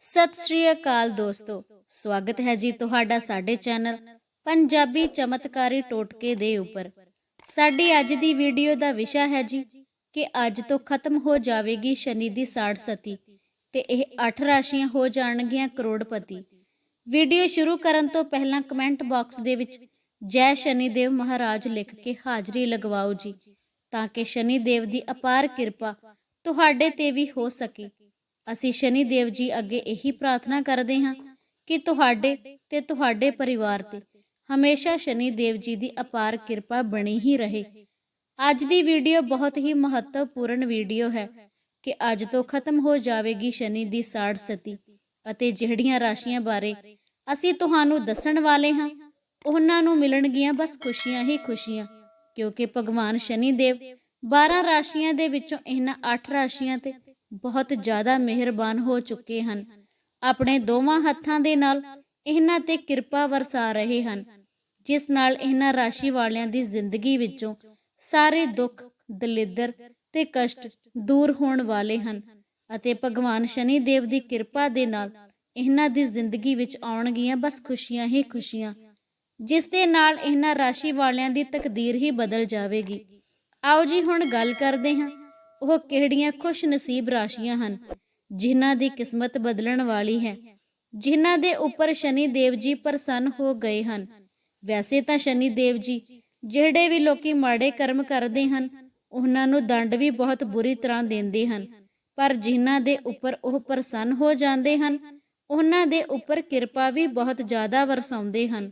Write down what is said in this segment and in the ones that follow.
ਸਤਿ ਸ਼੍ਰੀ ਅਕਾਲ ਦੋਸਤੋ, ਸਵਾਗਤ ਹੈ ਜੀ ਤੁਹਾਡਾ ਸਾਡੇ ਚੈਨਲ ਪੰਜਾਬੀ ਚਮਤਕਾਰੀ ਟੋਟਕੇ ਦੇ ਉੱਪਰ। ਸਾਡੀ ਅੱਜ ਦੀ ਵੀਡੀਓ ਦਾ ਵਿਸ਼ਾ ਹੈ ਜੀ ਕਿ ਅੱਜ ਤੋਂ ਖਤਮ ਹੋ ਜਾਵੇਗੀ ਸ਼ਨੀ ਦੀ ਸਾੜ ਸਤੀ ਤੇ ਇਹ 8 ਰਾਸ਼ੀਆਂ ਹੋ ਜਾਣਗੀਆਂ ਕਰੋੜਪਤੀ। ਵੀਡੀਓ ਸ਼ੁਰੂ ਕਰਨ ਤੋਂ ਪਹਿਲਾਂ ਕਮੈਂਟ ਬਾਕਸ ਦੇ ਵਿੱਚ ਜੈ ਸ਼ਨੀ ਦੇਵ ਮਹਾਰਾਜ ਲਿਖ ਕੇ ਹਾਜ਼ਰੀ ਲਗਵਾਓ ਜੀ, ਤਾਂ ਕਿ ਸ਼ਨੀ ਦੇਵ ਦੀ ਅਪਾਰ ਕਿਰਪਾ ਤੁਹਾਡੇ ਤੇ ਵੀ ਹੋ ਸਕੇ। ਅਸੀਂ ਸ਼ਨੀ ਦੇਵ ਜੀ ਅੱਗੇ ਇਹੀ ਪ੍ਰਾਰਥਨਾ ਕਰਦੇ ਹਾਂ ਕਿ ਤੁਹਾਡੇ ਤੇ ਤੁਹਾਡੇ ਪਰਿਵਾਰ ਤੇ ਹਮੇਸ਼ਾ ਸ਼ਨੀ ਦੇਵ ਜੀ ਦੀ ਅਪਾਰ ਕਿਰਪਾ ਬਣੀ ਹੀ ਰਹੇ। ਅੱਜ ਦੀ ਵੀਡੀਓ ਬਹੁਤ ਹੀ ਮਹੱਤਵਪੂਰਨ ਵੀਡੀਓ ਹੈ ਕਿ ਅੱਜ ਤੋਂ ਖਤਮ ਹੋ ਜਾਵੇਗੀ ਸ਼ਨੀ ਦੀ ਸਾੜ ਸਤੀ ਅਤੇ ਜਿਹੜੀਆਂ ਰਾਸ਼ੀਆਂ ਬਾਰੇ ਅਸੀਂ ਤੁਹਾਨੂੰ ਦੱਸਣ ਵਾਲੇ ਹਾਂ, ਉਹਨਾਂ ਨੂੰ ਮਿਲਣਗੀਆਂ ਬਸ ਖੁਸ਼ੀਆਂ ਹੀ ਖੁਸ਼ੀਆਂ, ਕਿਉਂਕਿ ਭਗਵਾਨ ਸ਼ਨੀ ਦੇਵ 12 ਰਾਸ਼ੀਆਂ ਦੇ ਵਿੱਚੋਂ ਇਹਨਾਂ 8 ਰਾਸ਼ੀਆਂ ਤੇ ਬਹੁਤ ਜ਼ਿਆਦਾ ਮਿਹਰਬਾਨ ਹੋ ਚੁੱਕੇ ਹਨ। ਆਪਣੇ ਦੋਵਾਂ ਹੱਥਾਂ ਦੇ ਨਾਲ ਇਹਨਾਂ ਤੇ ਕਿਰਪਾ ਵਰਸਾ ਰਹੇ ਹਨ, ਜਿਸ ਨਾਲ ਇਹਨਾਂ ਰਾਸ਼ੀ ਵਾਲਿਆਂ ਦੀ ਜ਼ਿੰਦਗੀ ਵਿੱਚੋਂ ਸਾਰੇ ਦੁੱਖ, ਦਲਿੱਦਰ ਤੇ ਕਸ਼ਟ ਦੂਰ ਹੋਣ ਵਾਲੇ ਹਨ ਅਤੇ ਭਗਵਾਨ ਸ਼ਨੀ ਦੇਵ ਦੀ ਕਿਰਪਾ ਦੇ ਨਾਲ ਇਹਨਾਂ ਦੀ ਜ਼ਿੰਦਗੀ ਵਿੱਚ ਆਉਣਗੀਆਂ ਬਸ ਖੁਸ਼ੀਆਂ ਹੀ ਖੁਸ਼ੀਆਂ, ਜਿਸ ਦੇ ਨਾਲ ਇਹਨਾਂ ਰਾਸ਼ੀ ਵਾਲਿਆਂ ਦੀ ਤਕਦੀਰ ਹੀ ਬਦਲ ਜਾਵੇਗੀ। ਆਓ ਜੀ ਹੁਣ ਗੱਲ ਕਰਦੇ ਹਾਂ ਉਹ ਕਿਹੜੀਆਂ ਖੁਸ਼ ਨਸੀਬ ਰਾਸ਼ੀਆਂ ਹਨ, ਜਿਨ੍ਹਾਂ ਦੀ ਕਿਸਮਤ ਬਦਲਣ ਵਾਲੀ ਹੈ। ਜਿਨ੍ਹਾਂ ਦੇ ਉੱਪਰ ਸ਼ਨੀ ਦੇਵ ਜੀ ਪ੍ਰਸੰਨ ਹੋ ਗਏ ਹਨ। ਵੈਸੇ ਤਾਂ ਸ਼ਨੀ ਦੇਵ ਜੀ, ਜਿਹੜੇ ਵੀ ਲੋਕੀ ਮਾੜੇ ਕਰਮ ਕਰਦੇ ਹਨ, ਉਹਨਾਂ ਨੂੰ ਦੰਡ ਵੀ ਬਹੁਤ ਬੁਰੀ ਤਰ੍ਹਾਂ ਦਿੰਦੇ ਹਨ। ਪਰ ਜਿਨ੍ਹਾਂ ਦੇ ਉੱਪਰ ਉਹ ਪ੍ਰਸੰਨ ਹੋ ਜਾਂਦੇ ਹਨ, ਉਹਨਾਂ ਦੇ ਉੱਪਰ ਕਿਰਪਾ ਵੀ ਬਹੁਤ ਜ਼ਿਆਦਾ ਵਰਸਾਉਂਦੇ ਹਨ।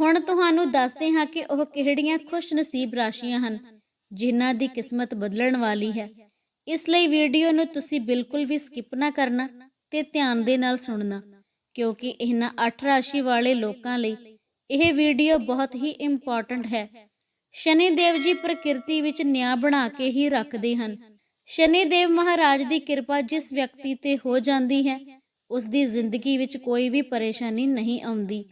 ਹੁਣ ਤੁਹਾਨੂੰ ਦੱਸਦੇ ਹਾਂ ਕਿ ਉਹ ਕਿਹੜੀਆਂ ਖੁਸ਼ ਨਸੀਬ ਰਾਸ਼ੀਆਂ ਹਨ। ਜਿਨ੍ਹਾਂ ਦੀ ਕਿਸਮਤ ਬਦਲਣ ਵਾਲੀ ਹੈ। ਇਸ ਲਈ ਵੀਡੀਓ ਨੂੰ ਤੁਸੀਂ ਬਿਲਕੁਲ ਵੀ ਸਕਿਪ ਨਾ ਕਰਨਾ ਤੇ ਧਿਆਨ ਦੇ ਨਾਲ ਸੁਣਨਾ, ਕਿਉਂਕਿ ਇਹਨਾਂ 8 ਰਾਸ਼ੀ ਵਾਲੇ ਲੋਕਾਂ ਲਈ ਇਹ ਵੀਡੀਓ ਬਹੁਤ ਹੀ ਇੰਪੋਰਟੈਂਟ ਹੈ। ਸ਼ਨੀ ਦੇਵ ਜੀ ਪ੍ਰਕਿਰਤੀ ਵਿੱਚ ਨਿਆਂ ਬਣਾ ਕੇ ਹੀ ਰੱਖਦੇ ਹਨ। ਸ਼ਨੀ ਦੇਵ ਮਹਾਰਾਜ ਦੀ ਕਿਰਪਾ ਜਿਸ ਵਿਅਕਤੀ ਤੇ ਹੋ ਜਾਂਦੀ ਹੈ, ਉਸ ਦੀ ਜ਼ਿੰਦਗੀ ਵਿੱਚ ਕੋਈ ਵੀ ਪਰੇਸ਼ਾਨੀ ਨਹੀਂ ਆਉਂਦੀ।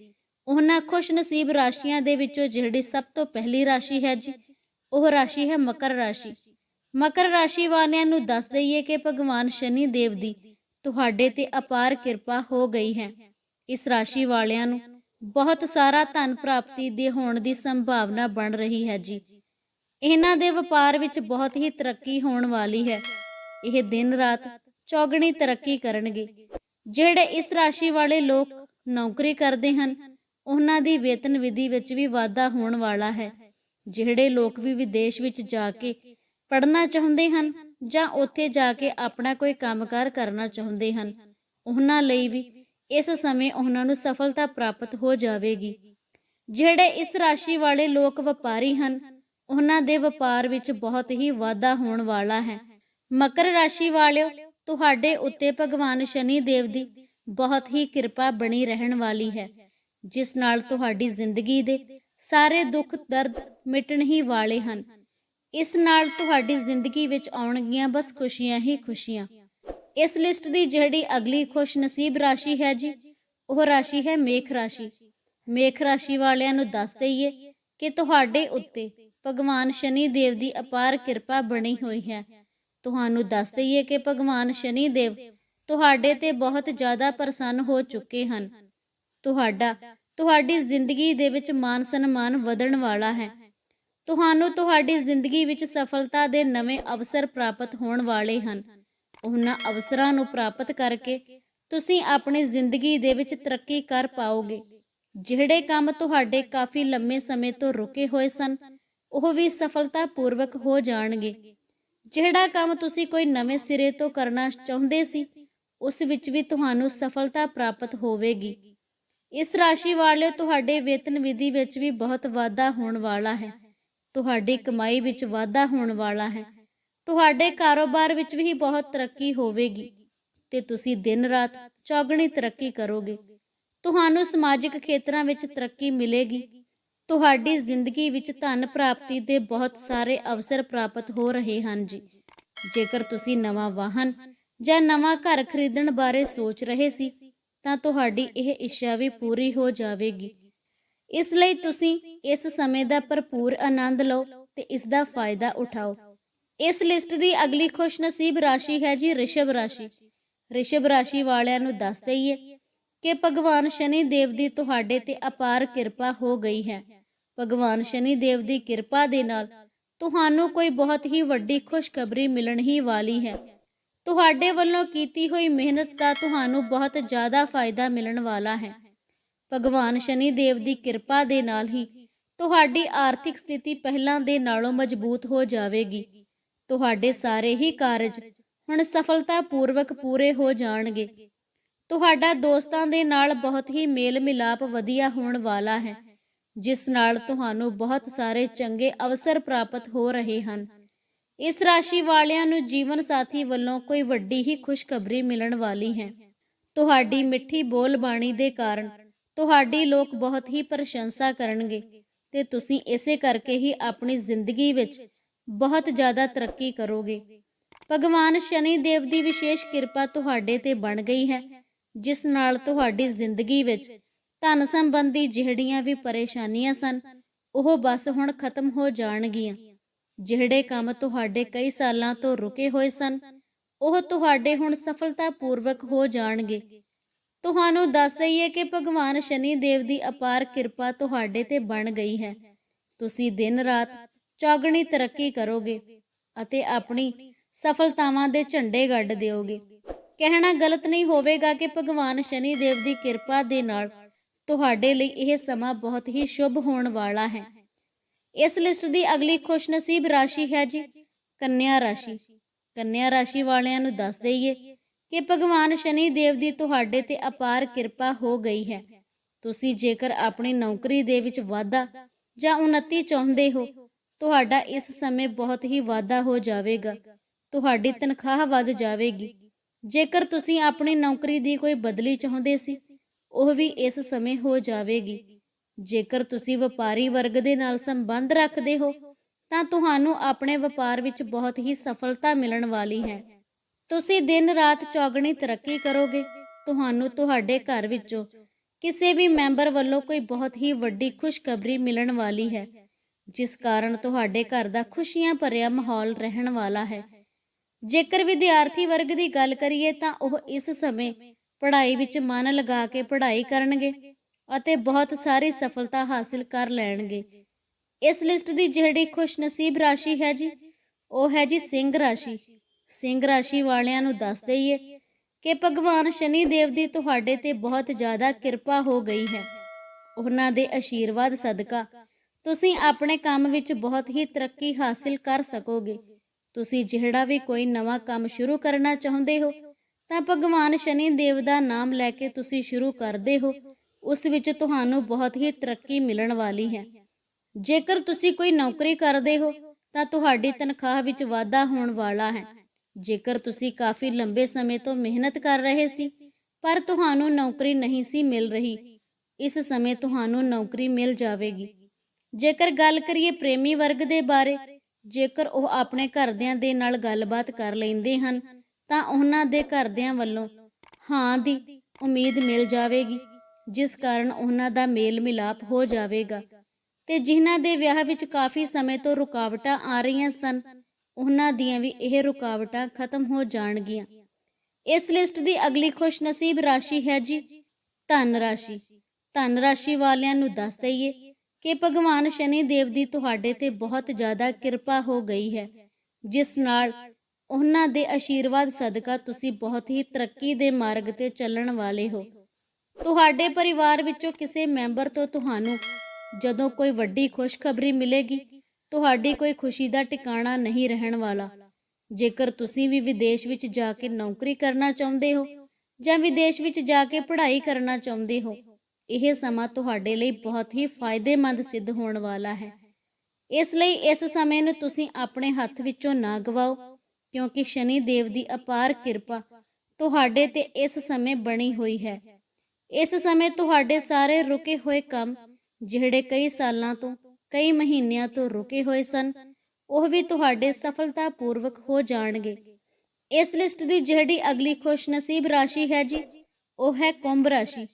ਉਹਨਾਂ ਖੁਸ਼ ਨਸੀਬ ਰਾਸ਼ੀਆਂ ਦੇ ਵਿੱਚੋਂ ਜਿਹੜੀ ਸਭ ਤੋਂ ਪਹਿਲੀ ਰਾਸ਼ੀ ਹੈ ਜੀ ਉਹ ਰਾਸ਼ੀ ਹੈ ਮਕਰ ਰਾਸ਼ੀ। ਮਕਰ ਰਾਸ਼ੀ ਵਾਲਿਆਂ ਨੂੰ ਦੱਸ ਦਈਏ ਕਿ ਭਗਵਾਨ ਸ਼ਨੀ ਦੇਵ ਦੀ ਤੁਹਾਡੇ ਤੇ ਅਪਾਰ ਕਿਰਪਾ ਹੋ ਗਈ ਹੈ। ਇਸ ਰਾਸ਼ੀ ਵਾਲਿਆਂ ਨੂੰ ਬਹੁਤ ਸਾਰਾ ਧਨ ਪ੍ਰਾਪਤੀ ਦੇ ਹੋਣ ਦੀ ਸੰਭਾਵਨਾ ਬਣ ਰਹੀ ਹੈ ਜੀ। ਇਹਨਾਂ ਦੇ ਵਪਾਰ ਵਿੱਚ ਬਹੁਤ ਹੀ ਤਰੱਕੀ ਹੋਣ ਵਾਲੀ ਹੈ। ਇਹ ਦਿਨ ਰਾਤ ਚੌਗਣੀ ਤਰੱਕੀ ਕਰਨਗੇ। ਜਿਹੜੇ ਇਸ ਰਾਸ਼ੀ ਵਾਲੇ ਲੋਕ ਨੌਕਰੀ ਕਰਦੇ ਹਨ, ਉਹਨਾਂ ਦੀ ਵੇਤਨ ਵਿਧੀ ਵਿੱਚ ਵੀ ਵਾਧਾ ਹੋਣ ਵਾਲਾ ਹੈ। ਜਿਹੜੇ ਲੋਕ ਵੀ ਵਿਦੇਸ਼ ਵਿੱਚ ਜਾ ਕੇ ਪੜ੍ਹਨਾ ਚਾਹੁੰਦੇ ਹਨ ਜਾਂ ਉੱਥੇ ਜਾ ਕੇ ਆਪਣਾ ਕੋਈ ਕੰਮਕਾਰ ਕਰਨਾ ਚਾਹੁੰਦੇ ਹਨ, ਉਹਨਾਂ ਲਈ ਵੀ ਇਸ ਸਮੇਂ ਉਹਨਾਂ ਨੂੰ ਸਫਲਤਾ ਪ੍ਰਾਪਤ ਹੋ ਜਾਵੇਗੀ। ਜਿਹੜੇ ਇਸ ਰਾਸ਼ੀ ਵਾਲੇ ਲੋਕ ਵਪਾਰੀ ਹਨ, ਉਹਨਾਂ ਦੇ ਵਪਾਰ ਵਿੱਚ ਬਹੁਤ ਹੀ ਵਾਧਾ ਹੋਣ ਵਾਲਾ ਹੈ। ਮਕਰ ਰਾਸ਼ੀ ਵਾਲਿਓ, ਤੁਹਾਡੇ ਉੱਤੇ ਭਗਵਾਨ ਸ਼ਨੀ ਦੇਵ ਦੀ ਬਹੁਤ ਹੀ ਕਿਰਪਾ ਬਣੀ ਰਹਿਣ ਵਾਲੀ ਹੈ, ਜਿਸ ਨਾਲ ਤੁਹਾਡੀ ਜ਼ਿੰਦਗੀ ਦੇ ਸਾਰੇ ਦੁੱਖ ਦਰਦ ਮਿਟਣ ਹੀ ਵਾਲੇ ਹਨ। ਇਸ ਨਾਲ ਤੁਹਾਡੀ ਜ਼ਿੰਦਗੀ ਵਿੱਚ ਆਉਣਗੀਆਂ ਬਸ ਖੁਸ਼ੀਆਂ ਹੀ ਖੁਸ਼ੀਆਂ। ਇਸ ਲਿਸਟ ਦੀ ਜਿਹੜੀ ਅਗਲੀ ਖੁਸ਼ ਰਾਸ਼ੀ ਹੈ ਜੀ, ਉਹ ਰਾਸ਼ੀ ਹੈ ਮੇਖ ਰਾਸ਼ੀ। ਮੇਖ ਰਾਸ਼ੀ ਵਾਲਿਆਂ ਨੂੰ ਦੱਸ ਦਈਏ ਕਿ ਤੁਹਾਡੇ ਉੱਤੇ ਭਗਵਾਨ ਸ਼ਨੀ ਦੇਵ ਦੀ ਅਪਾਰ ਕਿਰਪਾ ਬਣੀ ਹੋਈ ਹੈ। ਤੁਹਾਨੂੰ ਦੱਸ ਦਈਏ ਕਿ ਭਗਵਾਨ ਸ਼ਨੀ ਦੇਵ ਤੁਹਾਡੇ ਤੇ ਬਹੁਤ ਜ਼ਿਆਦਾ ਪ੍ਰਸੰਨ ਹੋ ਚੁੱਕੇ ਹਨ। ਤੁਹਾਡਾ, ਤੁਹਾਡੀ ਜ਼ਿੰਦਗੀ ਦੇ ਵਿੱਚ ਮਾਨ ਸਨਮਾਨ ਵਧਣ ਵਾਲਾ ਹੈ। ਤੁਹਾਨੂੰ ਤੁਹਾਡੀ ਜ਼ਿੰਦਗੀ ਵਿੱਚ ਸਫਲਤਾ ਦੇ ਨਵੇਂ ਅਵਸਰ ਪ੍ਰਾਪਤ ਹੋਣ ਵਾਲੇ ਹਨ। ਉਹਨਾਂ ਅਵਸਰਾਂ ਨੂੰ ਪ੍ਰਾਪਤ ਕਰਕੇ ਤੁਸੀਂ ਆਪਣੀ ਜ਼ਿੰਦਗੀ ਦੇ ਵਿੱਚ ਤਰੱਕੀ ਕਰ ਪਾਓਗੇ। ਜਿਹੜੇ ਕੰਮ ਤੁਹਾਡੇ ਕਾਫੀ ਲੰਮੇ ਸਮੇਂ ਤੋਂ ਰੁਕੇ ਹੋਏ ਸਨ, ਉਹ ਵੀ ਸਫਲਤਾਪੂਰਵਕ ਹੋ ਜਾਣਗੇ। ਜਿਹੜਾ ਕੰਮ ਤੁਸੀਂ ਕੋਈ ਨਵੇਂ ਸਿਰੇ ਤੋਂ ਕਰਨਾ ਚਾਹੁੰਦੇ ਸੀ, ਉਸ ਵਿੱਚ ਵੀ ਤੁਹਾਨੂੰ ਸਫਲਤਾ ਪ੍ਰਾਪਤ ਹੋਵੇਗੀ। ਇਸ ਰਾਸ਼ੀ ਵਾਲੇ ਤੁਹਾਡੇ ਵੇਤਨ ਵਿਧੀ ਵਿੱਚ ਵੀ ਬਹੁਤ ਵਾਧਾ ਹੋਣ ਵਾਲਾ ਹੈ। ਤੁਹਾਡੀ ਕਮਾਈ ਵਿੱਚ ਵਾਧਾ ਹੋਣ ਵਾਲਾ ਹੈ। ਤੁਹਾਡੇ ਕਾਰੋਬਾਰ ਵਿੱਚ ਵੀ ਬਹੁਤ ਤਰੱਕੀ ਹੋਵੇਗੀ ਤੇ ਤੁਸੀਂ ਦਿਨ ਰਾਤ ਚੌਗਣੀ ਤਰੱਕੀ ਕਰੋਗੇ। ਤੁਹਾਨੂੰ ਸਮਾਜਿਕ ਖੇਤਰਾਂ ਵਿੱਚ ਤਰੱਕੀ ਮਿਲੇਗੀ। ਤੁਹਾਡੀ ਜ਼ਿੰਦਗੀ ਵਿੱਚ ਧਨ ਪ੍ਰਾਪਤੀ ਦੇ ਬਹੁਤ ਸਾਰੇ ਅਵਸਰ ਪ੍ਰਾਪਤ ਹੋ ਰਹੇ ਹਨ ਜੀ। ਜੇਕਰ ਤੁਸੀਂ ਨਵਾਂ ਵਾਹਨ ਜਾਂ ਨਵਾਂ ਘਰ ਖਰੀਦਣ ਬਾਰੇ ਸੋਚ ਰਹੇ ਸੀ ਤਾਂ ਤੁਹਾਡੀ ਇਹ ਇੱਛਾ ਵੀ ਪੂਰੀ ਹੋ ਜਾਵੇਗੀ। ਇਸ ਲਈ ਤੁਸੀਂ ਇਸ ਸਮੇਂ ਦਾ ਭਰਪੂਰ ਆਨੰਦ ਲਓ ਤੇ ਇਸ ਦਾ ਫਾਇਦਾ ਉਠਾਓ। ਇਸ ਲਿਸਟ ਦੀ ਅਗਲੀ ਖੁਸ਼ਨਸੀਬ ਰਾਸ਼ੀ ਹੈ ਜੀ ਰਿਸ਼ਭ ਰਾਸ਼ੀ। ਰਿਸ਼ਭ ਰਾਸ਼ੀ ਵਾਲਿਆਂ ਨੂੰ ਦੱਸ ਦਈਏ ਕਿ ਭਗਵਾਨ ਸ਼ਨੀ ਦੇਵ ਦੀ ਤੁਹਾਡੇ ਤੇ ਅਪਾਰ ਕਿਰਪਾ ਹੋ ਗਈ ਹੈ। ਭਗਵਾਨ ਸ਼ਨੀ ਦੇਵ ਦੀ ਕਿਰਪਾ ਦੇ ਨਾਲ ਤੁਹਾਨੂੰ ਕੋਈ ਬਹੁਤ ਹੀ ਵੱਡੀ ਖੁਸ਼ਖਬਰੀ ਮਿਲਣ ਹੀ ਵਾਲੀ ਹੈ। ਤੁਹਾਡੇ ਵੱਲੋਂ ਕੀਤੀ ਹੋਈ ਮਿਹਨਤ ਦਾ ਤੁਹਾਨੂੰ ਬਹੁਤ ਜ਼ਿਆਦਾ ਫਾਇਦਾ ਮਿਲਣ ਵਾਲਾ ਹੈ। ਭਗਵਾਨ ਸ਼ਨੀ ਦੇਵ ਦੀ ਕਿਰਪਾ ਦੇ ਨਾਲ ਹੀ ਤੁਹਾਡੀ ਆਰਥਿਕ ਸਥਿਤੀ ਪਹਿਲਾਂ ਦੇ ਨਾਲੋਂ ਮਜ਼ਬੂਤ ਹੋ ਜਾਵੇਗੀ। ਤੁਹਾਡੇ ਸਾਰੇ ਹੀ ਕਾਰਜ ਹੁਣ ਸਫਲਤਾਪੂਰਵਕ ਪੂਰੇ ਹੋ ਜਾਣਗੇ। ਤੁਹਾਡਾ ਦੋਸਤਾਂ ਦੇ ਨਾਲ ਬਹੁਤ ਹੀ ਮੇਲ ਮਿਲਾਪ ਵਧੀਆ ਹੋਣ ਵਾਲਾ ਹੈ, ਜਿਸ ਨਾਲ ਤੁਹਾਨੂੰ ਬਹੁਤ ਸਾਰੇ ਚੰਗੇ ਅਵਸਰ ਪ੍ਰਾਪਤ ਹੋ ਰਹੇ ਹਨ। ਇਸ ਰਾਸ਼ੀ ਵਾਲਿਆਂ ਨੂੰ ਜੀਵਨ ਸਾਥੀ ਵੱਲੋਂ ਕੋਈ ਵੱਡੀ ਹੀ ਖੁਸ਼ਖਬਰੀ ਮਿਲਣ ਵਾਲੀ ਹੈ। ਤੁਹਾਡੀ ਮਿੱਠੀ ਬੋਲ ਬਾਣੀ ਦੇ ਕਾਰਨ ਤੁਹਾਡੀ ਲੋਕ ਬਹੁਤ ਹੀ ਪ੍ਰਸ਼ੰਸਾ ਕਰਨਗੇ ਤੇ ਤੁਸੀਂ ਇਸੇ ਕਰਕੇ ਹੀ ਆਪਣੀ ਜ਼ਿੰਦਗੀ ਵਿੱਚ ਬਹੁਤ ਜ਼ਿਆਦਾ ਤਰੱਕੀ ਕਰੋਗੇ। ਭਗਵਾਨ ਸ਼ਨੀ ਦੇਵ ਦੀ ਵਿਸ਼ੇਸ਼ ਕਿਰਪਾ ਤੁਹਾਡੇ ਤੇ ਬਣ ਗਈ ਹੈ, ਜਿਸ ਨਾਲ ਤੁਹਾਡੀ ਜ਼ਿੰਦਗੀ ਵਿੱਚ ਧਨ ਸੰਬੰਧੀ ਜਿਹੜੀਆਂ ਵੀ ਪਰੇਸ਼ਾਨੀਆਂ ਸਨ, ਉਹ ਬਸ ਹੁਣ ਖਤਮ ਹੋ ਜਾਣਗੀਆਂ। ਜਿਹੜੇ ਕੰਮ ਤੁਹਾਡੇ ਕਈ ਸਾਲਾਂ ਤੋਂ ਰੁਕੇ ਹੋਏ ਸਨ, ਉਹ ਤੁਹਾਡੇ ਹੁਣ ਸਫਲਤਾਪੂਰਵਕ ਹੋ ਜਾਣਗੇ। ਤੁਹਾਨੂੰ ਦੱਸ ਦਈਏ ਕਿ ਭਗਵਾਨ ਸ਼ਨੀ ਦੇਵ ਦੀ ਅਪਾਰ ਕਿਰਪਾ ਤੁਹਾਡੇ ਤੇ ਬਣ ਗਈ ਹੈ। ਤੁਸੀਂ ਦਿਨ ਰਾਤ ਚੌਗਣੀ ਤਰੱਕੀ ਕਰੋਗੇ ਅਤੇ ਆਪਣੀ ਸਫਲਤਾਵਾਂ ਦੇ ਝੰਡੇ ਗੱਡ ਦਿਓਗੇ। ਕਹਿਣਾ ਗਲਤ ਨਹੀਂ ਹੋਵੇਗਾ ਕਿ ਭਗਵਾਨ ਸ਼ਨੀ ਦੇਵ ਦੀ ਕਿਰਪਾ ਦੇ ਨਾਲ ਤੁਹਾਡੇ ਲਈ ਇਹ ਸਮਾਂ ਬਹੁਤ ਹੀ ਸ਼ੁਭ ਹੋਣ ਵਾਲਾ ਹੈ। ਇਸ ਲਿਸਟ ਦੀ ਅਗਲੀ ਖੁਸ਼ਨਸੀਬ ਰਾਸ਼ੀ ਹੈ ਜੀ, ਕੰਨਿਆ ਰਾਸ਼ੀ। ਕੰਨਿਆ ਰਾਸ਼ੀ ਵਾਲਿਆਂ ਨੂੰ ਦੱਸ ਦਈਏ ਕਿ ਭਗਵਾਨ ਸ਼ਨੀ ਦੇਵ ਦੀ ਤੁਹਾਡੇ ਤੇ ਅਪਾਰ ਕਿਰਪਾ ਹੋ ਗਈ ਹੈ। ਤੁਸੀਂ ਜੇਕਰ ਆਪਣੀ ਨੌਕਰੀ ਦੇ ਵਿੱਚ ਵਾਧਾ ਜਾਂ ਉન્નਤੀ ਚਾਹੁੰਦੇ ਹੋ, ਤੁਹਾਡਾ ਇਸ ਸਮੇਂ ਬਹੁਤ ਹੀ ਵਾਧਾ ਹੋ ਜਾਵੇਗਾ। ਤੁਹਾਡੀ ਤਨਖਾਹ ਵੱਧ ਜਾਵੇਗੀ। ਜੇਕਰ ਤੁਸੀਂ ਆਪਣੀ ਨੌਕਰੀ ਦੀ ਕੋਈ ਬਦਲੀ ਚਾਹੁੰਦੇ ਸੀ, ਉਹ ਵੀ ਇਸ ਸਮੇਂ ਹੋ ਜਾਵੇਗੀ। ਜੇਕਰ ਤੁਸੀਂ ਵਪਾਰੀ ਵਰਗ ਦੇ ਨਾਲ ਸੰਬੰਧ ਰੱਖਦੇ ਹੋ, ਤਾਂ ਤੁਹਾਨੂੰ ਆਪਣੇ ਵਪਾਰ ਵਿੱਚ ਬਹੁਤ ਹੀ ਸਫਲਤਾ ਮਿਲਣ ਵਾਲੀ ਹੈ। ਤੁਸੀਂ ਦਿਨ ਰਾਤ ਚੌਗਣੀ ਤਰੱਕੀ ਕਰੋਗੇ ਤੁਹਾਨੂੰ ਤੁਹਾਡੇ ਘਰ ਵਿੱਚੋਂ ਕਿਸੇ ਵੀ ਮੈਂਬਰ ਵੱਲੋਂ ਕੋਈ ਬਹੁਤ ਹੀ ਵੱਡੀ ਖੁਸ਼ਖਬਰੀ ਮਿਲਣ ਵਾਲੀ ਹੈ, ਜਿਸ ਕਾਰਨ ਤੁਹਾਡੇ ਘਰ ਦਾ ਖੁਸ਼ੀਆਂ ਭਰਿਆ ਮਾਹੌਲ ਰਹਿਣ ਵਾਲਾ ਹੈ। ਜੇਕਰ ਵਿਦਿਆਰਥੀ ਵਰਗ ਦੀ ਗੱਲ ਕਰੀਏ ਤਾਂ ਉਹ ਇਸ ਸਮੇਂ ਪੜ੍ਹਾਈ ਵਿੱਚ ਮਨ ਲਗਾ ਕੇ ਪੜ੍ਹਾਈ ਕਰਨਗੇ ਅਤੇ ਬਹੁਤ ਸਾਰੀ ਸਫਲਤਾ ਹਾਸਿਲ ਕਰ ਲੈਣਗੇ। ਇਸ ਲਿਸਟ ਦੀ ਜਿਹੜੀ ਖੁਸ਼ਨਸੀਬ ਰਾਸ਼ੀ ਹੈ ਜੀ, ਉਹ ਹੈ ਜੀ ਸਿੰਘ ਰਾਸ਼ੀ। ਸਿੰਘ ਰਾਸ਼ੀ ਵਾਲਿਆਂ ਨੂੰ ਦੱਸ ਦਈਏ ਕਿ ਭਗਵਾਨ ਸ਼ਨੀ ਦੇਵ ਦੀ ਤੁਹਾਡੇ ਤੇ ਬਹੁਤ ਜ਼ਿਆਦਾ ਕਿਰਪਾ ਹੋ ਗਈ ਹੈ। ਉਹਨਾਂ ਦੇ ਆਸ਼ੀਰਵਾਦ ਸਦਕਾ ਤੁਸੀਂ ਆਪਣੇ ਕੰਮ ਵਿੱਚ ਬਹੁਤ ਹੀ ਤਰੱਕੀ ਹਾਸਿਲ ਕਰ ਸਕੋਗੇ। ਤੁਸੀਂ ਜਿਹੜਾ ਵੀ ਕੋਈ ਨਵਾਂ ਕੰਮ ਸ਼ੁਰੂ ਕਰਨਾ ਚਾਹੁੰਦੇ ਹੋ, ਤਾਂ ਭਗਵਾਨ ਸ਼ਨੀ ਦੇਵ ਦਾ ਨਾਮ ਲੈ ਕੇ ਤੁਸੀਂ ਸ਼ੁਰੂ ਕਰਦੇ ਹੋ। ਉਸ ਵਿੱਚ ਤੁਹਾਨੂੰ ਬਹੁਤ ਹੀ ਤਰੱਕੀ ਮਿਲਣ ਵਾਲੀ ਹੈ। ਜੇਕਰ ਤੁਸੀਂ ਕੋਈ ਨੌਕਰੀ ਕਰਦੇ ਹੋ, ਤਾਂ ਤੁਹਾਡੀ ਤਨਖਾਹ ਵਿੱਚ ਵਾਧਾ ਹੋਣ ਵਾਲਾ ਹੈ। ਜੇਕਰ ਤੁਸੀਂ ਕਾਫੀ ਲੰਬੇ ਸਮੇਂ ਤੋਂ ਮਿਹਨਤ ਕਰ ਰਹੇ ਸੀ, ਪਰ ਤੁਹਾਨੂੰ ਨੌਕਰੀ ਨਹੀਂ ਸੀ ਮਿਲ ਰਹੀ, ਇਸ ਸਮੇਂ ਤੁਹਾਨੂੰ ਨੌਕਰੀ ਮਿਲ ਜਾਵੇਗੀ। ਜੇਕਰ ਗੱਲ ਕਰੀਏ ਪ੍ਰੇਮੀ ਵਰਗ ਦੇ ਬਾਰੇ, ਜੇਕਰ ਉਹ ਆਪਣੇ ਘਰਦਿਆਂ ਦੇ ਨਾਲ ਗੱਲਬਾਤ ਕਰ ਲੈਂਦੇ ਹਨ, ਤਾਂ ਉਹਨਾਂ ਦੇ ਘਰਦਿਆਂ ਵੱਲੋਂ ਹਾਂ ਦੀ ਉਮੀਦ ਮਿਲ ਜਾਵੇਗੀ, ਜਿਸ ਕਾਰਨ ਉਹਨਾਂ ਦਾ ਮੇਲ ਮਿਲਾਪ ਹੋ ਜਾਵੇਗਾ। ਤੇ ਜਿਨ੍ਹਾਂ ਦੇ ਵਿਆਹ ਵਿੱਚ ਕਾਫੀ ਸਮੇਂ ਤੋਂ ਰੁਕਾਵਟਾਂ ਆ ਰਹੀਆਂ ਸਨ ਉਹਨਾਂ ਦੀਆਂ ਵੀ ਇਹ ਰੁਕਾਵਟਾਂ ਖਤਮ ਹੋ ਜਾਣਗੀਆਂ। ਇਸ ਲਿਸਟ ਦੀ ਅਗਲੀ ਖੁਸ਼ਨਸੀਬ ਰਾਸ਼ੀ ਹੈ ਜੀ ਧਨ ਰਾਸ਼ੀ। ਧਨ ਰਾਸ਼ੀ ਵਾਲਿਆਂ ਨੂੰ ਦੱਸ ਦਈਏ ਕਿ ਭਗਵਾਨ ਸ਼ਨੀ ਦੇਵ ਦੀ ਤੁਹਾਡੇ ਤੇ ਬਹੁਤ ਜ਼ਿਆਦਾ ਕਿਰਪਾ ਹੋ ਗਈ ਹੈ, ਜਿਸ ਨਾਲ ਉਹਨਾਂ ਦੇ ਆਸ਼ੀਰਵਾਦ ਸਦਕਾ ਤੁਸੀਂ ਬਹੁਤ ਹੀ ਤਰੱਕੀ ਦੇ ਮਾਰਗ ਤੇ ਚੱਲਣ ਵਾਲੇ ਹੋ। ਤੁਹਾਡੇ ਪਰਿਵਾਰ ਵਿੱਚੋਂ ਕਿਸੇ ਮੈਂਬਰ ਤੋਂ ਤੁਹਾਨੂੰ ਜਦੋਂ ਕੋਈ ਵੱਡੀ ਖੁਸ਼ਖਬਰੀ ਮਿਲੇਗੀ ਤੁਹਾਡੀ ਕੋਈ ਖੁਸ਼ੀ ਦਾ ਟਿਕਾਣਾ ਨਹੀਂ ਰਹਿਣ ਵਾਲਾ। ਜੇਕਰ ਤੁਸੀਂ ਵੀ ਵਿਦੇਸ਼ ਵਿੱਚ ਜਾ ਕੇ ਨੌਕਰੀ ਕਰਨਾ ਚਾਹੁੰਦੇ ਹੋ ਜਾਂ ਵਿਦੇਸ਼ ਵਿੱਚ ਜਾ ਕੇ ਪੜ੍ਹਾਈ ਕਰਨਾ ਚਾਹੁੰਦੇ ਹੋ, ਇਹ ਸਮਾਂ ਤੁਹਾਡੇ ਲਈ ਬਹੁਤ ਹੀ ਫਾਇਦੇਮੰਦ ਸਿੱਧ ਹੋਣ ਵਾਲਾ ਹੈ। ਇਸ ਲਈ ਇਸ ਸਮੇਂ ਨੂੰ ਤੁਸੀਂ ਆਪਣੇ ਹੱਥ ਵਿੱਚੋਂ ਨਾ ਗਵਾਓ, ਕਿਉਂਕਿ ਸ਼ਨੀ ਦੇਵ ਦੀ ਅਪਾਰ ਕਿਰਪਾ ਤੁਹਾਡੇ ਤੇ ਇਸ ਸਮੇਂ ਬਣੀ ਹੋਈ ਹੈ। ਇਸ ਸਮੇਂ ਤੁਹਾਡੇ ਸਾਰੇ ਰੁਕੇ ਹੋਏ ਕੰਮ, ਜਿਹੜੇ ਕਈ ਸਾਲਾਂ ਤੋਂ ਕਈ ਮਹੀਨਿਆਂ ਤੋਂ ਰੁਕੇ ਹੋਏ ਸਨ। ਉਹ ਵੀ ਤੁਹਾਡੇ ਸਫਲਤਾਪੂਰਵਕ ਹੋ ਜਾਣਗੇ। ਇਸ ਲਿਸਟ ਦੀ ਜਿਹੜੀ ਅਗਲੀ ਖੁਸ਼ਨਸੀਬ ਰਾਸ਼ੀ ਹੈ ਜੀ, ਉਹ ਹੈ ਕੁੰਭ ਰਾਸ਼ੀ।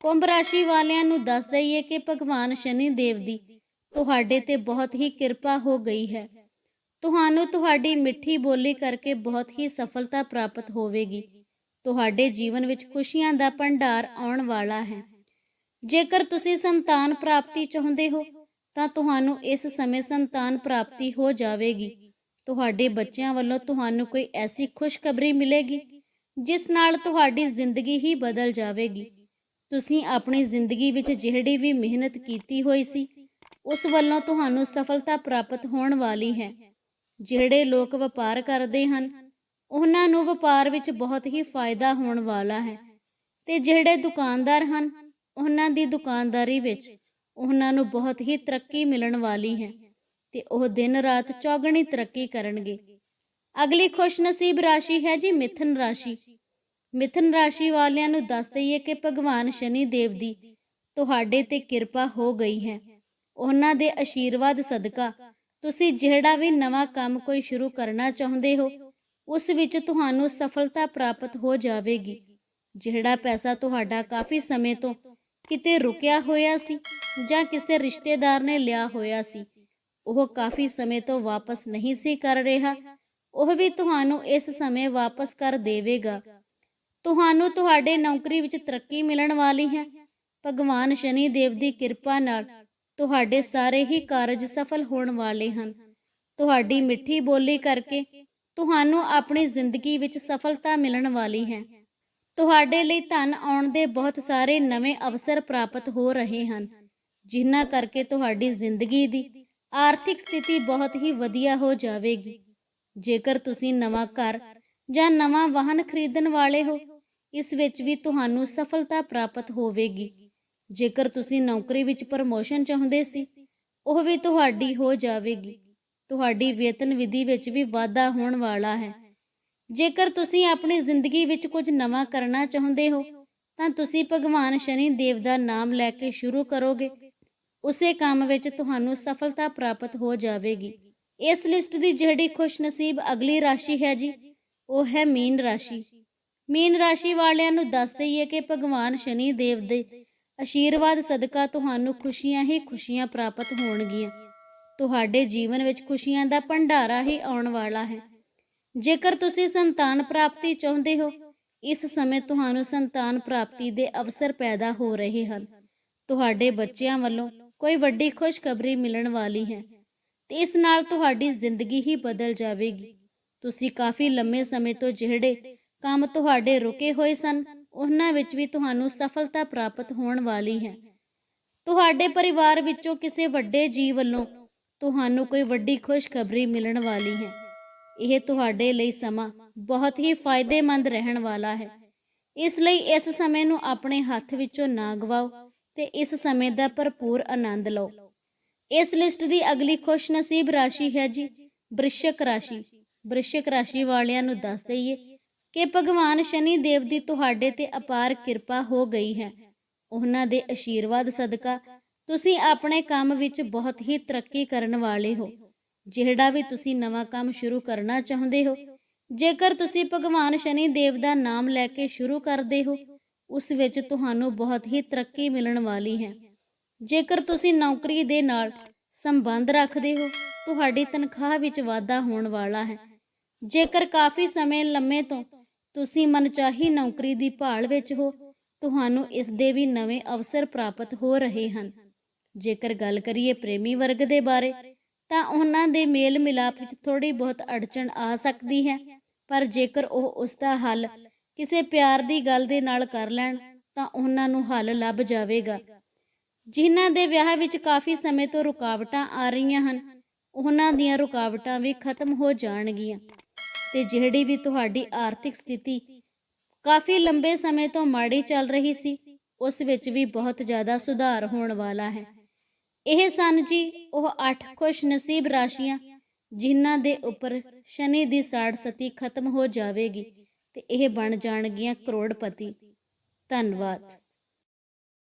ਕੁੰਭ ਰਾਸ਼ੀ ਵਾਲਿਆਂ ਨੂੰ ਦੱਸ ਦਈਏ ਕਿ ਭਗਵਾਨ ਸ਼ਨੀ ਦੇਵ ਦੀ ਤੁਹਾਡੇ ਤੇ ਬਹੁਤ ਹੀ ਕਿਰਪਾ ਹੋ ਗਈ ਹੈ। ਤੁਹਾਨੂੰ ਤੁਹਾਡੀ ਮਿੱਠੀ ਬੋਲੀ ਕਰਕੇ ਬਹੁਤ ਹੀ ਸਫਲਤਾ ਪ੍ਰਾਪਤ ਹੋਵੇਗੀ। ਤੁਹਾਡੇ ਜੀਵਨ ਵਿੱਚ ਖੁਸ਼ੀਆਂ ਦਾ ਭੰਡਾਰ ਆਉਣ ਵਾਲਾ ਹੈ। ਜੇਕਰ ਤੁਸੀਂ ਸੰਤਾਨ ਪ੍ਰਾਪਤੀ ਚਾਹੁੰਦੇ ਹੋ ਤਾਂ ਤੁਹਾਨੂੰ ਇਸ ਸਮੇਂ ਸੰਤਾਨ ਪ੍ਰਾਪਤੀ ਹੋ ਜਾਵੇਗੀ। ਤੁਹਾਡੇ ਬੱਚਿਆਂ ਵੱਲੋਂ ਤੁਹਾਨੂੰ ਕੋਈ ਐਸੀ ਖੁਸ਼ਖਬਰੀ ਮਿਲੇਗੀ, ਜਿਸ ਨਾਲ ਤੁਹਾਡੀ ਜ਼ਿੰਦਗੀ ਹੀ ਬਦਲ ਜਾਵੇਗੀ। ਤੁਸੀਂ ਆਪਣੀ ਜ਼ਿੰਦਗੀ ਵਿੱਚ ਜਿਹੜੀ ਵੀ ਮਿਹਨਤ ਕੀਤੀ ਹੋਈ ਸੀ, ਉਸ ਵੱਲੋਂ ਤੁਹਾਨੂੰ ਸਫਲਤਾ ਪ੍ਰਾਪਤ ਹੋਣ ਵਾਲੀ ਹੈ। ਜਿਹੜੇ ਲੋਕ ਵਪਾਰ ਕਰਦੇ ਹਨ, ਉਹਨਾਂ ਨੂੰ ਵਪਾਰ ਵਿੱਚ ਬਹੁਤ ਹੀ ਫਾਇਦਾ ਹੋਣ ਵਾਲਾ ਹੈ। ਤੇ ਜਿਹੜੇ ਦੁਕਾਨਦਾਰ ਹਨ, ਉਹਨਾਂ ਦੀ ਦੁਕਾਨਦਾਰੀ ਵਿੱਚ ਉਹਨਾਂ ਨੂੰ ਬਹੁਤ ਹੀ ਤਰੱਕੀ ਮਿਲਣ ਵਾਲੀ ਹੈ ਤੇ ਉਹ ਦਿਨ ਰਾਤ ਚੌਗਣੀ ਤਰੱਕੀ ਕਰਨਗੇ। ਅਗਲੀ ਖੁਸ਼ਨਸੀਬ ਰਾਸ਼ੀ ਹੈ ਜੀ ਮਿਥਨ ਰਾਸ਼ੀ। ਮਿਥਨ ਰਾਸ਼ੀ ਵਾਲਿਆਂ ਨੂੰ ਦੱਸ ਦਈਏ ਕਿ ਭਗਵਾਨ ਸ਼ਨੀ ਦੇਵ ਦੀ ਤੁਹਾਡੇ ਤੇ ਕਿਰਪਾ ਹੋ ਗਈ ਹੈ। ਉਹਨਾਂ ਦੇ ਆਸ਼ੀਰਵਾਦ ਸਦਕਾ ਤੁਸੀਂ ਜਿਹੜਾ ਵੀ ਨਵਾਂ ਕੰਮ ਕੋਈ ਸ਼ੁਰੂ ਕਰਨਾ ਚਾਹੁੰਦੇ ਹੋ, ਉਸ ਵਿੱਚ ਤੁਹਾਨੂੰ ਸਫਲਤਾ ਪ੍ਰਾਪਤ ਹੋ ਜਾਵੇਗੀ। ਜਿਹੜਾ ਪੈਸਾ ਤੁਹਾਡਾ ਕਾਫੀ ਸਮੇਂ ਤੋਂ ਕਿਤੇ ਰੁਕਿਆ ਹੋਇਆ ਸੀ ਜਾਂ ਕਿਸੇ ਰਿਸ਼ਤੇਦਾਰ ਨੇ ਲਿਆ ਹੋਇਆ ਸੀ, ਉਹ ਕਾਫੀ ਸਮੇਂ ਤੋਂ ਵਾਪਸ ਨਹੀਂ ਸੀ ਕਰ ਰਿਹਾ। ਉਹ ਵੀ ਤੁਹਾਨੂੰ ਇਸ ਸਮੇਂ ਵਾਪਸ ਕਰ ਦੇਵੇਗਾ। ਤੁਹਾਨੂੰ ਤੁਹਾਡੇ ਨੌਕਰੀ ਵਿੱਚ ਤਰੱਕੀ ਮਿਲਣ ਵਾਲੀ ਹੈ। ਭਗਵਾਨ ਸ਼ਨੀ ਦੇਵ ਦੀ ਕਿਰਪਾ ਨਾਲ ਤੁਹਾਡੇ ਸਾਰੇ ਹੀ ਕਾਰਜ ਸਫਲ ਹੋਣ ਵਾਲੇ ਹਨ। ਤੁਹਾਡੀ ਮਿੱਠੀ ਬੋਲੀ ਕਰਕੇ ਤੁਹਾਨੂੰ ਆਪਣੀ ਜ਼ਿੰਦਗੀ ਵਿੱਚ ਸਫਲਤਾ ਮਿਲਣ ਵਾਲੀ ਹੈ। ਤੁਹਾਡੇ ਲਈ ਧਨ ਆਉਣ ਦੇ ਬਹੁਤ ਸਾਰੇ ਨਵੇਂ ਅਵਸਰ ਪ੍ਰਾਪਤ ਹੋ ਰਹੇ ਹਨ, ਜਿਨ੍ਹਾਂ ਕਰਕੇ ਤੁਹਾਡੀ ਜ਼ਿੰਦਗੀ ਦੀ ਆਰਥਿਕ ਸਥਿਤੀ ਬਹੁਤ ਹੀ ਵਧੀਆ ਹੋ ਜਾਵੇਗੀ। ਜੇਕਰ ਤੁਸੀਂ ਨਵਾਂ ਘਰ ਜਾਂ ਨਵਾਂ ਵਾਹਨ ਖਰੀਦਣ ਵਾਲੇ ਹੋ, ਇਸ ਵਿੱਚ ਵੀ ਤੁਹਾਨੂੰ ਸਫਲਤਾ ਪ੍ਰਾਪਤ ਹੋਵੇਗੀ। ਜੇਕਰ ਤੁਸੀਂ ਨੌਕਰੀ ਵਿੱਚ ਪ੍ਰਮੋਸ਼ਨ ਚਾਹੁੰਦੇ ਸੀ, ਉਹ ਵੀ ਤੁਹਾਡੀ ਹੋ ਜਾਵੇਗੀ। ਤੁਹਾਡੀ ਵੇਤਨ ਵਿਧੀ ਵਿੱਚ ਵੀ ਵਾਧਾ ਹੋਣ ਵਾਲਾ ਹੈ। ਜੇਕਰ ਤੁਸੀਂ ਆਪਣੀ ਜ਼ਿੰਦਗੀ ਵਿੱਚ ਕੁਝ ਨਵਾਂ ਕਰਨਾ ਚਾਹੁੰਦੇ ਹੋ, ਤਾਂ ਤੁਸੀਂ ਭਗਵਾਨ ਸ਼ਨੀ ਦੇਵ ਦਾ ਨਾਮ ਲੈ ਕੇ ਸ਼ੁਰੂ ਕਰੋਗੇ। ਉਸੇ ਕੰਮ ਵਿੱਚ ਤੁਹਾਨੂੰ ਸਫਲਤਾ ਪ੍ਰਾਪਤ ਹੋ ਜਾਵੇਗੀ। ਇਸ ਲਿਸਟ ਦੀ ਜਿਹੜੀ ਖੁਸ਼ਨਸੀਬ ਅਗਲੀ ਰਾਸ਼ੀ ਹੈ ਜੀ, ਉਹ ਹੈ ਮੀਨ ਰਾਸ਼ੀ। ਮੀਨ ਰਾਸ਼ੀ ਵਾਲਿਆਂ ਨੂੰ ਦੱਸ ਦਈਏ ਕਿ ਭਗਵਾਨ ਸ਼ਨੀ ਦੇਵ ਦੇ ਆਸ਼ੀਰਵਾਦ ਸਦਕਾ ਤੁਹਾਨੂੰ ਖੁਸ਼ੀਆਂ ਹੀ ਖੁਸ਼ੀਆਂ ਪ੍ਰਾਪਤ ਹੋਣਗੀਆਂ। ਤੁਹਾਡੇ ਜੀਵਨ ਵਿੱਚ ਖੁਸ਼ੀਆਂ ਦਾ ਭੰਡਾਰਾ ਹੀ ਆਉਣ ਵਾਲਾ ਹੈ। ਜੇਕਰ ਤੁਸੀਂ ਸੰਤਾਨ ਪ੍ਰਾਪਤੀ ਚਾਹੁੰਦੇ ਹੋ, ਇਸ ਸਮੇਂ ਤੁਹਾਨੂੰ ਸੰਤਾਨ ਪ੍ਰਾਪਤੀ ਦੇ ਅਵਸਰ ਪੈਦਾ ਹੋ ਰਹੇ ਹਨ। ਤੁਹਾਡੇ ਬੱਚਿਆਂ ਵੱਲੋਂ ਕੋਈ ਵੱਡੀ ਖੁਸ਼ਖਬਰੀ ਮਿਲਣ ਵਾਲੀ ਹੈ ਤੇ ਇਸ ਨਾਲ ਤੁਹਾਡੀ ਜ਼ਿੰਦਗੀ ਹੀ ਬਦਲ ਜਾਵੇਗੀ। ਤੁਸੀਂ ਕਾਫੀ ਲੰਮੇ ਸਮੇਂ ਤੋਂ ਜਿਹੜੇ ਕੰਮ ਤੁਹਾਡੇ ਰੁਕੇ ਹੋਏ ਸਨ, ਉਹਨਾਂ ਵਿੱਚ ਵੀ ਤੁਹਾਨੂੰ ਸਫਲਤਾ ਪ੍ਰਾਪਤ ਹੋਣ ਵਾਲੀ ਹੈ। ਤੁਹਾਡੇ ਪਰਿਵਾਰ ਵਿੱਚੋਂ ਕਿਸੇ ਵੱਡੇ ਜੀਵ ਵੱਲੋਂ ਤੁਹਾਨੂੰ ਕੋਈ ਵੱਡੀ ਖੁਸ਼ਖਬਰੀ ਮਿਲਣ ਵਾਲੀ ਹੈ। ਇਹ ਤੁਹਾਡੇ ਲਈ ਸਮਾਂ ਬਹੁਤ ਹੀ ਫਾਇਦੇਮੰਦ ਰਹਿਣ ਵਾਲਾ ਹੈ। ਇਸ ਲਈ ਇਸ ਸਮੇਂ ਨੂੰ ਆਪਣੇ ਹੱਥ ਵਿੱਚੋਂ ਨਾ ਗਵਾਓ ਤੇ ਇਸ ਸਮੇਂ ਦਾ ਭਰਪੂਰ ਆਨੰਦ ਲਓ। ਇਸ ਲਿਸਟ ਦੀ ਅਗਲੀ ਖੁਸ਼ਨਸੀਬ ਰਾਸ਼ੀ ਹੈ ਜੀ, ਬ੍ਰਿਸ਼ਕ ਰਾਸ਼ੀ। ਬ੍ਰਿਸ਼ਕ ਰਾਸ਼ੀ ਵਾਲਿਆਂ ਨੂੰ ਦੱਸ ਦਈਏ ਕਿ ਭਗਵਾਨ ਸ਼ਨੀ ਦੇਵ ਦੀ ਤੁਹਾਡੇ ਤੇ ਅਪਾਰ ਕਿਰਪਾ ਹੋ ਗਈ ਹੈ। ਉਹਨਾਂ ਦੇ ਆਸ਼ੀਰਵਾਦ ਸਦਕਾ ਤੁਸੀਂ ਆਪਣੇ ਕੰਮ ਵਿੱਚ ਬਹੁਤ ਹੀ ਤਰੱਕੀ ਕਰਨ ਵਾਲੇ ਹੋ। ਜਿਹੜਾ ਵੀ ਤੁਸੀਂ ਨਵਾਂ ਕੰਮ ਸ਼ੁਰੂ ਕਰਨਾ ਚਾਹੁੰਦੇ ਹੋ, ਜੇਕਰ ਤੁਸੀਂ ਭਗਵਾਨ ਸ਼ਨੀ ਦੇਵ ਦਾ ਨਾਮ ਲੈ ਕੇ ਸ਼ੁਰੂ ਕਰਦੇ ਹੋ, ਉਸ ਵਿੱਚ ਤੁਹਾਨੂੰ ਬਹੁਤ ਹੀ ਤਰੱਕੀ ਮਿਲਣ ਵਾਲੀ ਹੈ। ਜੇਕਰ ਤੁਸੀਂ ਨੌਕਰੀ ਦੇ ਨਾਲ ਸੰਬੰਧ ਰੱਖਦੇ ਹੋ, ਤੁਹਾਡੀ ਤਨਖਾਹ ਵਿੱਚ ਵਾਧਾ ਹੋਣ ਵਾਲਾ ਹੈ। ਜੇਕਰ ਕਾਫੀ ਸਮੇਂ ਲੰਮੇ ਤੋਂ ਤੁਸੀਂ ਮਨਚਾਹੀ ਨੌਕਰੀ ਦੀ ਭਾਲ ਵਿੱਚ ਹੋ, ਤੁਹਾਨੂੰ ਇਸ ਦੇ ਵੀ ਨਵੇਂ ਅਵਸਰ ਪ੍ਰਾਪਤ ਹੋ ਰਹੇ ਹਨ। ਜੇਕਰ ਗੱਲ ਕਰੀਏ ਪ੍ਰੇਮੀ ਵਰਗ ਦੇ ਬਾਰੇ ਤਾਂ ਉਹਨਾਂ ਦੇ ਮੇਲ ਮਿਲਾਪ ਵਿੱਚ ਥੋੜੀ ਬਹੁਤ ਅੜਚਣ ਆ ਸਕਦੀ ਹੈ। ਪਰ ਜੇਕਰ ਉਹ ਉਸ ਦਾ ਹੱਲ ਕਿਸੇ ਪਿਆਰ ਦੀ ਗੱਲ ਦੇ ਨਾਲ ਕਰ ਲੈਣ, ਤਾਂ ਉਹਨਾਂ ਨੂੰ ਹੱਲ ਲੱਭ ਜਾਵੇਗਾ। ਜਿਨ੍ਹਾਂ ਦੇ ਵਿਆਹ ਵਿੱਚ ਕਾਫੀ ਸਮੇਂ ਤੋਂ ਰੁਕਾਵਟਾਂ ਆ ਰਹੀਆਂ ਹਨ, ਉਹਨਾਂ ਦੀਆਂ ਰੁਕਾਵਟਾਂ ਵੀ ਖਤਮ ਹੋ ਜਾਣਗੀਆਂ। ਤੇ ਜਿਹੜੀ ਵੀ ਤੁਹਾਡੀ ਆਰਥਿਕ ਸਥਿਤੀ ਕਾਫੀ ਲੰਬੇ ਸਮੇਂ ਤੋਂ ਮਾੜੀ ਚੱਲ ਰਹੀ ਸੀ, ਉਸ ਵਿੱਚ ਵੀ ਬਹੁਤ ਜ਼ਿਆਦਾ ਸੁਧਾਰ ਹੋਣ ਵਾਲਾ ਹੈ। ਇਹ ਸਨ ਜੀ ਉਹ ਅੱਠ ਖੁਸ਼ ਨਸੀਬ ਰਾਸ਼ੀਆਂ, ਜਿਨ੍ਹਾਂ ਦੇ ਉੱਪਰ ਸ਼ਨੀ ਦੀ ਸਾੜ ਸਤੀ ਖਤਮ ਹੋ ਜਾਵੇਗੀ ਤੇ ਇਹ ਬਣ ਜਾਣਗੀਆਂ ਕਰੋੜਪਤੀ। ਧੰਨਵਾਦ।